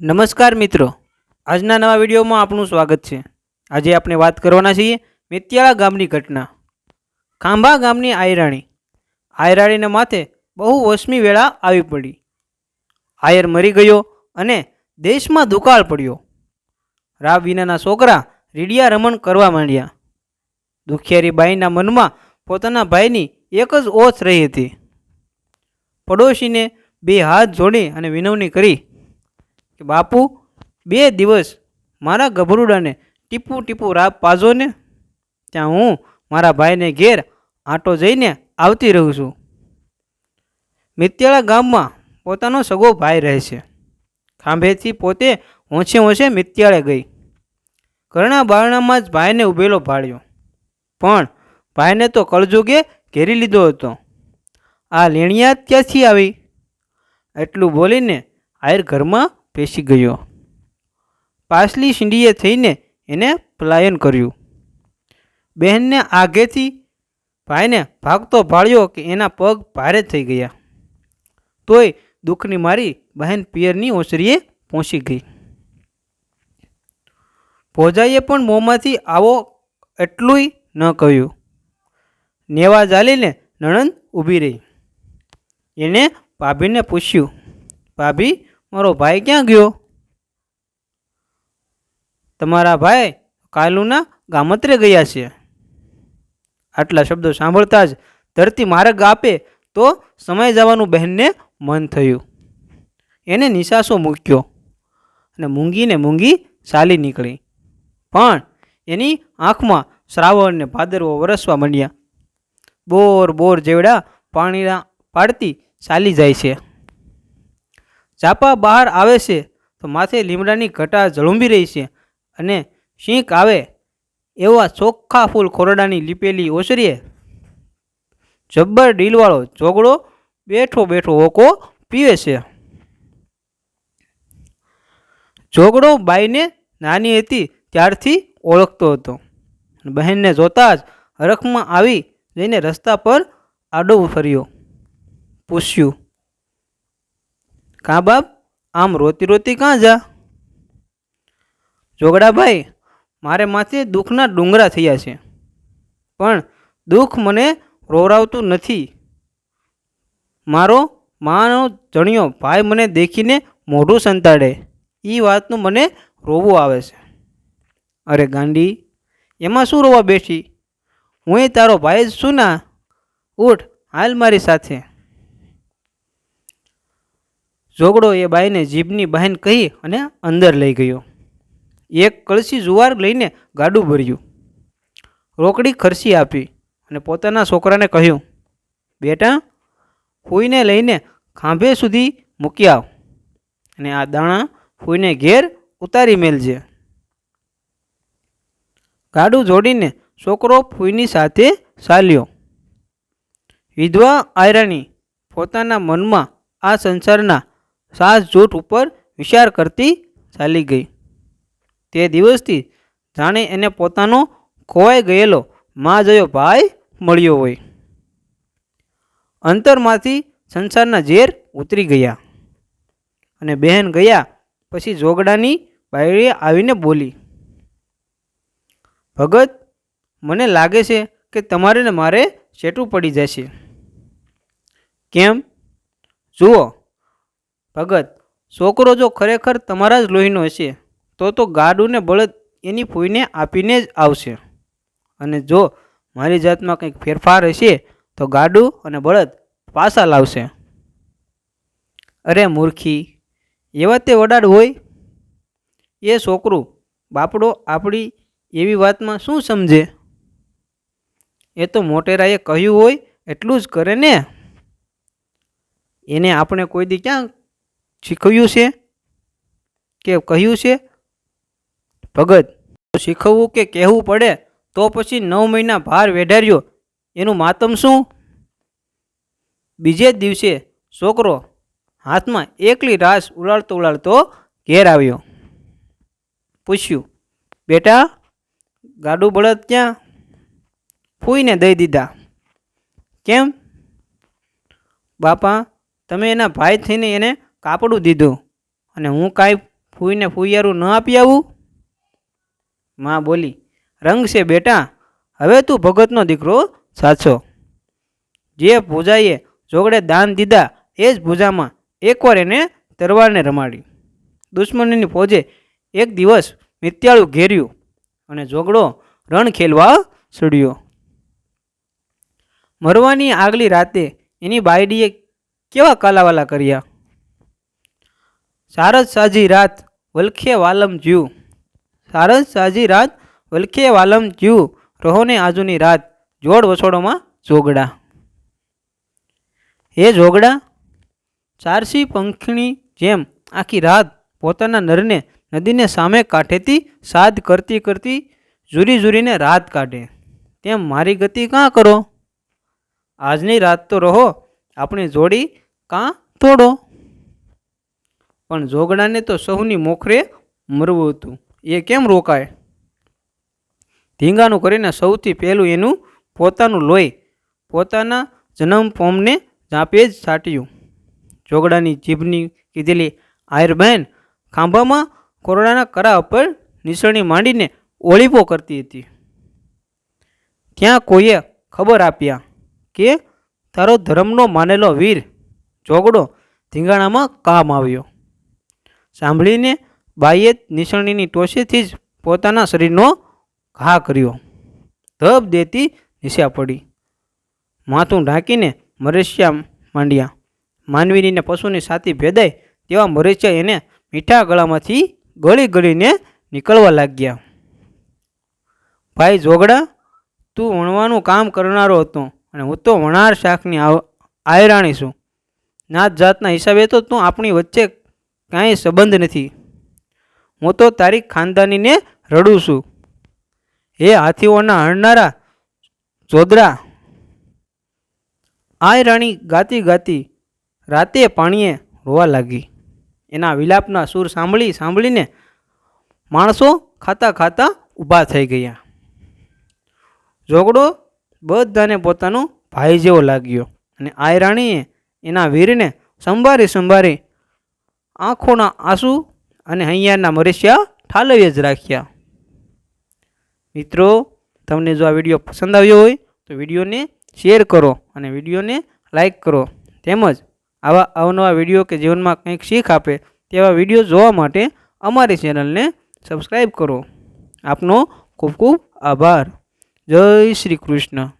નમસ્કાર મિત્રો. આજના નવા વિડીયોમાં આપનું સ્વાગત છે. આજે આપણે વાત કરવાના છીએ મેત્યાળા ગામની ઘટના. ખાંભા ગામની આયરાણી. આયરાણીના માથે બહુ વસમી વેળા આવી પડી. આયર મરી ગયો અને દેશમાં દુકાળ પડ્યો. રાવ વિનાના છોકરા રીડિયા રમણ કરવા માંડ્યા. દુખિયારી બાઈના મનમાં પોતાના ભાઈની એક જ ઓછ રહી હતી. પડોશીને બે હાથ જોડી અને વિનવણી કરી કે બાપુ, બે દિવસ મારા ગભરુડાને ટીપું ટીપું રાપ પાજો ને, ત્યાં હું મારા ભાઈને ઘેર આંટો જઈને આવતી રહું છું. મિત્યાળા ગામમાં પોતાનો સગો ભાઈ રહે છે. ખાંભેથી પોતે ઓછે ઓછે મિત્યાળે ગઈ. ઘરના બારણામાં જ ભાઈને ઊભેલો ભાળ્યો. પણ ભાઈને તો કળજુગે ઘેરી લીધો હતો. આ લેણિયા ક્યાંથી આવી. એટલું બોલીને આયર ઘરમાં પેસી ગયો. પાછલી સિંડીએ થઈને એને પલાયન કર્યું. બહેનને આગેથી ભાઈને ભાગતો ભાળ્યો કે એના પગ ભારે થઈ ગયા. તોય દુઃખની મારી બહેન પિયરની ઓસરીએ પહોંચી ગઈ. ભોજાઈએ પણ મોંમાંથી આવો એટલુંય ન કહ્યું. નેવા ચાલીને નણંદ ઊભી રહી. એણે ભાભીને પૂછ્યું, ભાભી મારો ભાઈ ક્યાં ગયો? તમારા ભાઈ કાલુના ગામત્રે ગયા છે. આટલા શબ્દો સાંભળતા જ ધરતી માર્ગ આપે તો સમય જવાનું બહેનને મન થયું. એને નિશાસો મૂક્યો અને મૂંગીને મૂંગી ચાલી નીકળી. પણ એની આંખમાં શ્રાવણ ને ભાદરવો વરસવા માંડ્યા. બોર બોર જેવડા પાણીના પાડતી ચાલી જાય છે. ચાપા બહાર આવે છે તો માથે લીમડાની ઘટા ઝળુંબી રહી છે અને શીંક આવે એવા ચોખ્ખા ફૂલ ખોરડાની લીપેલી ઓસરીએ જબ્બર ડીલવાળો જોગડો બેઠો બેઠો ઓકો પીવે છે. જોગડો બાઈને નાની હતી ત્યારથી ઓળખતો હતો. બહેનને જોતા જ હરખમાં આવી જઈને રસ્તા પર આડો ફર્યો. પૂછ્યું કાં બાપ? આમ રોતી રોતી કાં જા? જોગડાભાઈ મારે માથે દુઃખના ડુંગરા થયા છે. પણ દુઃખ મને રોવરાવતું નથી. મારો માનો જણ્યો ભાઈ મને દેખીને મોઢું સંતાડે. એ વાતનું મને રોવું આવે છે. અરે ગાંડી, એમાં શું રોવા બેઠી? હું તારો ભાઈ જ છું ના. ઉઠ, હાલ મારી સાથે. જોગડો એ બાઈને જીભની બહેન કહી અને અંદર લઈ ગયો. એક કળશી જુવાર લઈને ગાડું ભર્યું. રોકડી ખર્ચી આપી અને પોતાના છોકરાને કહ્યું, બેટા, ફૂઈને લઈને ખાંભે સુધી મૂકી આવ અને આ દાણા ફૂઈને ઘેર ઉતારી મેલજે. ગાડું જોડીને છોકરો ફૂઈની સાથે ચાલ્યો. વિધવા આયરાણી પોતાના મનમાં આ સંસારના સાસ જૂઠ ઉપર વિચાર કરતી ચાલી ગઈ. તે દિવસથી જાણે એને પોતાનો ખોવાઈ ગયેલો માં જયો ભાઈ મળ્યો હોય. અંતરમાંથી સંસારના ઝેર ઉતરી ગયા અને બહેન ગયા પછી જોગડાની બાયડીએ આવીને બોલી, ભગત, મને લાગે છે કે તમારે ને મારે ચેટું પડી જશે. કેમ? જુઓ ભગત, છોકરો જો ખરેખર તમારા જ લોહીનો હશે, તો તો ગાડુને બળદ એની ફૂઈને આપીને જ આવશે. અને જો મારી જાતમાં કંઈક ફેરફાર હશે, તો ગાડું અને બળદ પાછા લાવશે. અરે મૂર્ખી, એવા તે વડાડ હોય? એ છોકરું, બાપડો આપણી એવી વાતમાં શું સમજે? એ તો મોટેરાએ કહ્યું હોય, એટલું જ કરે ને? એને આપણે કોઈ દી ક્યાં શીખવ્યું છે? કે કહ્યું છે? ભગત, શીખવવું કે કહેવું પડે તો પછી નવ મહિના ભાર વેઢાર્યો. એનું માતમ શું? બીજે દિવસે છોકરો હાથમાં એકલી રાસ ઉલાળતો ઉલાળતો ઘેર આવ્યો. પૂછ્યું, બેટા, ગાડું બળદ ક્યાં? ફૂઈને દઈ દીધા. કેમ? બાપા, તમે એના ભાઈ થઈને એને કાપડું દીધું અને હું કાંઈ ફૂઈને ફૂયારું ન આપી આવું? માં બોલી, રંગ છે બેટા, હવે તું ભગતનો દીકરો સાચો. જે પૂજાએ જોગડે દાન દીધા એ જ પૂજામાં એકવાર એને તરવારને રમાડી દુશ્મનીની ફોજે એક દિવસ મિત્યાળું ઘેર્યું અને જોગડો રણ ખેલવા છોડ્યો મરવાની આગલી રાતે એની બાયડીએ કેવા કાલાવાલા કર્યા? સારજ સાજી રાત વલખે વાલમ જ્યુ સારસ સાજી રાત વલખે વાલમ જ્યુ રહોને આજુની રાત જોડ વસોડોમાં જોગડા. હે જોગડા, ચારસી પંખીની જેમ આખી રાત પોતાના નરને નદીને સામે કાંઠેથી સાદ કરતી કરતી ઝૂરી ઝૂરીને રાત કાઢે. તેમ મારી ગતિ કાં કરો? આજની રાત તો રહો, આપણી જોડી કાં તોડો? પણ જોગડાને તો સૌની મોખરે મરવું હતું. એ કેમ રોકાય? ધીંગાનું કરીને સૌથી પહેલું એનું પોતાનું લોહી પોતાના જન્મ ફોર્મને જાપે જ છાટ્યું. જોગડાની જીભની કીધેલી આયરબહેન ખાંભામાં કોરડાના કરા ઉપર નિસરણી માંડીને ઓળીપો કરતી હતી. ત્યાં કોઈએ ખબર આપ્યા કે તારો ધર્મનો માનેલો વીર જોગડો ધીંગાણામાં કામ આવ્યો. સાંભળીને બાઈએ નિસરણીની ટોસેથી જ પોતાના શરીરનો ઘા કર્યો. ધબ દેતી નિશા પડી. માથું ઢાંકીને મરેશિયા માંડ્યા. માનવીનીને પશુની સાથી ભેદાય તેવા મરેશિયા એને મીઠા ગળામાંથી ગળી ગળીને નીકળવા લાગ્યા. ભાઈ જોગડા, તું વણવાનું કામ કરનારો હતો અને હું તો વણાર શાકની આયરાણી છું. નાત જાતના હિસાબે તો તું આપણી વચ્ચે કાંઈ સંબંધ નથી. હું તો તારી ખાનદાનીને રડું છું. હે હાથીઓના હણનારા જોદરા. આય રાણી ગાતી ગાતી રાતે પાણીએ રોવા લાગી. એના વિલાપના સૂર સાંભળી સાંભળીને માણસો ખાતા ખાતા ઊભા થઈ ગયા. જોગડો બધાને પોતાનો ભાઈ જેવો લાગ્યો અને આય રાણીએ એના વીરને સંભારી સંભારી આંખોના આંસુ અને અહીંયાના મરેશિયા ઠાલવીએ જ રાખ્યા. મિત્રો, તમને જો આ વીડિયો પસંદ આવ્યો હોય, તો વિડીયોને શેર કરો અને વિડીયોને લાઈક કરો. તેમજ આવા અવનવા વીડિયો કે જીવનમાં કંઈક શીખ આપે તેવા વીડિયો જોવા માટે અમારી ચેનલને સબસ્ક્રાઈબ કરો. આપનો ખૂબ ખૂબ આભાર. જય શ્રી કૃષ્ણ.